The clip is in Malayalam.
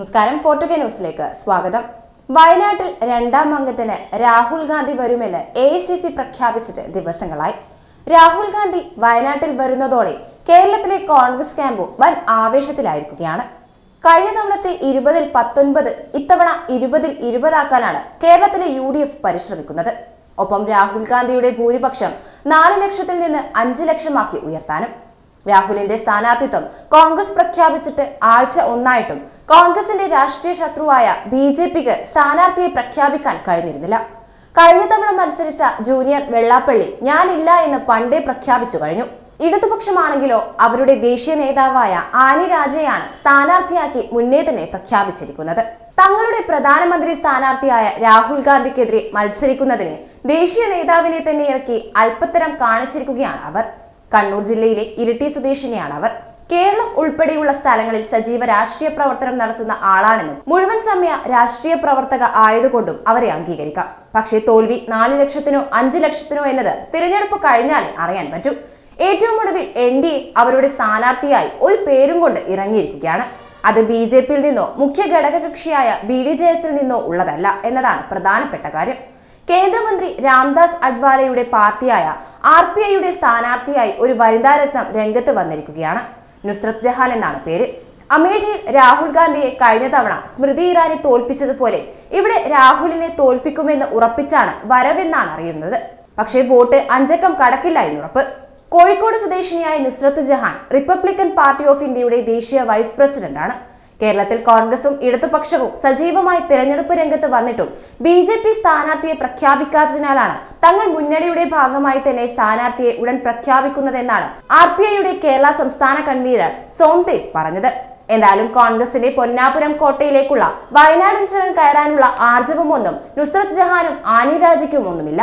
നമസ്കാരം ഫോർട്ടുകെ ന്യൂസിലേക്ക് സ്വാഗതം. വയനാട്ടിൽ രണ്ടാം അംഗത്തിന് രാഹുൽ ഗാന്ധി വരുമെന്ന് എ സി സി പ്രഖ്യാപിച്ചിട്ട് ദിവസങ്ങളായി. രാഹുൽ ഗാന്ധി വയനാട്ടിൽ വരുന്നതോടെ കേരളത്തിലെ കോൺഗ്രസ് ക്യാമ്പും വൻ ആവേശത്തിലായിരിക്കുകയാണ്. കഴിഞ്ഞ തവണത്തെ ഇരുപതിൽ പത്തൊൻപത് ഇത്തവണ ഇരുപതിൽ ഇരുപതാക്കാനാണ് കേരളത്തിലെ യു ഡി എഫ് പരിശ്രമിക്കുന്നത്. ഒപ്പം രാഹുൽ ഗാന്ധിയുടെ ഭൂരിപക്ഷം നാല് ലക്ഷത്തിൽ നിന്ന് അഞ്ച് ലക്ഷമാക്കി ഉയർത്താനും രാഹുലിന്റെ സ്ഥാനാർത്ഥിത്വം കോൺഗ്രസ് പ്രഖ്യാപിച്ചിട്ട് ആഴ്ച ഒന്നായിട്ടും കോൺഗ്രസിന്റെ രാഷ്ട്രീയ ശത്രുവായ ബി ജെ പിക്ക് സ്ഥാനാർത്ഥിയെ പ്രഖ്യാപിക്കാൻ കഴിഞ്ഞിരുന്നില്ല. കഴിഞ്ഞ തവണ മത്സരിച്ച ജൂനിയർ വെള്ളാപ്പള്ളി ഞാനില്ല എന്ന് പണ്ടേ പ്രഖ്യാപിച്ചു കഴിഞ്ഞു. ഇടതുപക്ഷമാണെങ്കിലോ അവരുടെ ദേശീയ നേതാവായ ആനി രാജയാണ് സ്ഥാനാർത്ഥിയാക്കി മുന്നേ തന്നെ പ്രഖ്യാപിച്ചിരിക്കുന്നത്. തങ്ങളുടെ പ്രധാനമന്ത്രി സ്ഥാനാർത്ഥിയായ രാഹുൽ ഗാന്ധിക്കെതിരെ മത്സരിക്കുന്നതിന് ദേശീയ നേതാവിനെ തന്നെ ഇറക്കി അല്പത്തരം കാണിച്ചിരിക്കുകയാണ് അവർ. കണ്ണൂർ ജില്ലയിലെ ഇരിട്ടി സ്വദേശിനിയാണ് അവർ. കേരളം ഉൾപ്പെടെയുള്ള സ്ഥലങ്ങളിൽ സജീവ രാഷ്ട്രീയ പ്രവർത്തനം നടത്തുന്ന ആളാണെന്നും മുഴുവൻ സമയ രാഷ്ട്രീയ പ്രവർത്തക ആയതുകൊണ്ടും അവരെ അംഗീകരിക്കാം. പക്ഷേ തോൽവി നാല് ലക്ഷത്തിനോ അഞ്ച് ലക്ഷത്തിനോ എന്നത് തിരഞ്ഞെടുപ്പ് കഴിഞ്ഞാൽ അറിയാൻ പറ്റും. ഏറ്റവും ഒടുവിൽ എൻ ഡി എ അവരുടെ സ്ഥാനാർത്ഥിയായി ഒരു പേരും കൊണ്ട് ഇറങ്ങിയിരിക്കുകയാണ്. അത് ബി ജെ പിയിൽ നിന്നോ മുഖ്യ ഘടകകക്ഷിയായ ബി ഡി ജെ എസിൽ നിന്നോ ഉള്ളതല്ല എന്നതാണ് പ്രധാനപ്പെട്ട കാര്യം. കേന്ദ്രമന്ത്രി രാംദാസ് അഡ്വാലയുടെ പാർട്ടിയായ ആർ പി ഐയുടെ സ്ഥാനാർത്ഥിയായി ഒരു വനിതാരത്നം രംഗത്ത് വന്നിരിക്കുകയാണ്. നുസ്രത് ജഹാൻ എന്നാണ് പേര്. അമേഠിയിൽ രാഹുൽ ഗാന്ധിയെ കഴിഞ്ഞ തവണ സ്മൃതി ഇറാനി തോൽപ്പിച്ചതുപോലെ ഇവിടെ രാഹുലിനെ തോൽപ്പിക്കുമെന്ന് ഉറപ്പിച്ചാണ് വരവെന്നാണ് അറിയുന്നത്. പക്ഷേ വോട്ട് അഞ്ചക്കം കടക്കില്ല എന്നുറപ്പ്. കോഴിക്കോട് സ്വദേശിനിയായ Nusrath Jahan republican party of ഇന്ത്യയുടെ ദേശീയ വൈസ് പ്രസിഡന്റാണ്. കേരളത്തിൽ കോൺഗ്രസും ഇടതുപക്ഷവും സജീവമായി തെരഞ്ഞെടുപ്പ് രംഗത്ത് വന്നിട്ടും ബി ജെ പി സ്ഥാനാർത്ഥിയെ പ്രഖ്യാപിക്കാത്തതിനാലാണ് തങ്ങൾ മുന്നണിയുടെ ഭാഗമായി തന്നെ സ്ഥാനാർത്ഥിയെ ഉടൻ പ്രഖ്യാപിക്കുന്നതെന്നാണ് ആർ പി ഐയുടെ കേരള സംസ്ഥാന കൺവീനർ സോംദേവ് പറഞ്ഞത്. എന്തായാലും കോൺഗ്രസിന്റെ പൊന്നാപുരം കോട്ടയിലേക്കുള്ള വയനാടൻ ചുരം കയറാനുള്ള ആർജവമൊന്നും നുസ്രത് ജഹാനും ആനി രാജയ്ക്കും ഒന്നുമില്ല